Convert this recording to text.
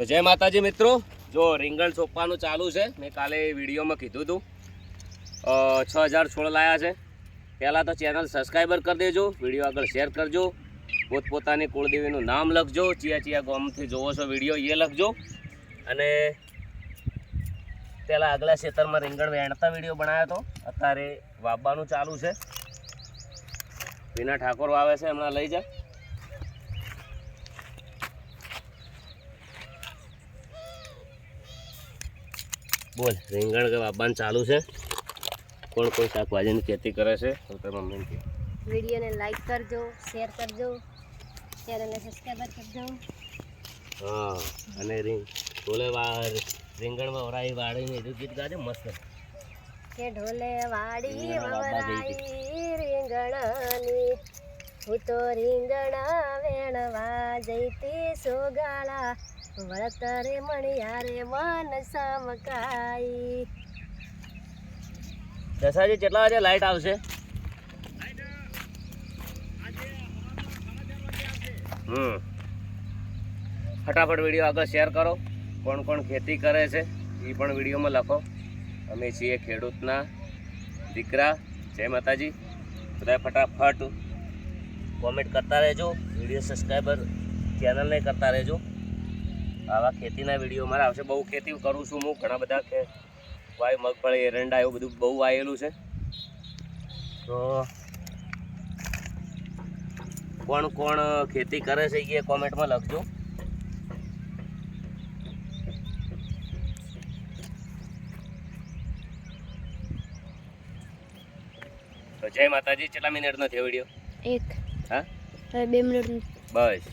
તો જય માતાજી મિત્રો. જો રીંગણ સોંપવાનું ચાલુ છે. મેં કાલે વિડીયોમાં કીધું હતું છ હજાર છોડ લાયા છે. પહેલાં તો ચેનલ સબસ્ક્રાઈબર કરી દેજો. વીડિયો આગળ શેર કરજો. પોતપોતાની કુળદેવીનું નામ લખજો. ચિયા ચિયા ગામથી જોવો છો વીડિયો, એ લખજો. અને પહેલાં આગલા ખેતરમાં રીંગણ વેણતા વીડિયો બનાવ્યો હતો. અત્યારે વાવવાનું ચાલુ છે. વિના ઠાકોર વાવે છે. હમણાં લઈ જા. બોલ રીંગણ વાવવાનું ચાલુ છે? કોણ કોણ શાકભાજીની ખેતી કરે છે? તો તે મમ્મીને વિડીયોને લાઈક કરજો શેર કરજો ચેનલને સબસ્ક્રાઈબ કરજો. હા અને રીંગ ઢોલે રીંગણ વવરાઈ વાળીને એનું ગીત ગાજે મસ્ત. કે ઢોલે વાડી વવરાઈ રીંગણાની હું તો રીંગણા વેણવા જઈતી સોગાળા. વળતરે મણિયારે મન સામકાઈ. દશાજી, કેટલા વાગે લાઈટ આવશે? હમ. ફટાફટ વીડિયો આગળ શેર કરો. કોણ કોણ ખેતી કરે છે એ પણ વિડીયોમાં લખો. અમે છીએ ખેડૂતના દીકરા. જય માતાજી. બધા ફટાફટ કોમેન્ટ કરતા રહેજો. વીડિયો સબસ્ક્રાઈબર ચેનલને કરતા રહેજો. આવા ખેતીના વીડિયો મારા આવશે. બહુ ખેતી કરું છું હું ઘણા બધા કે વાય મગફળી એરંડા એવું બધું બહુ વાયેલું છે. તો કોણ કોણ ખેતી કરે છે એ કોમેન્ટમાં લખજો. તો જય માતાજી. કેટલા મિનિટનો થયો વીડિયો? એક. હા? બે મિનિટ બસ.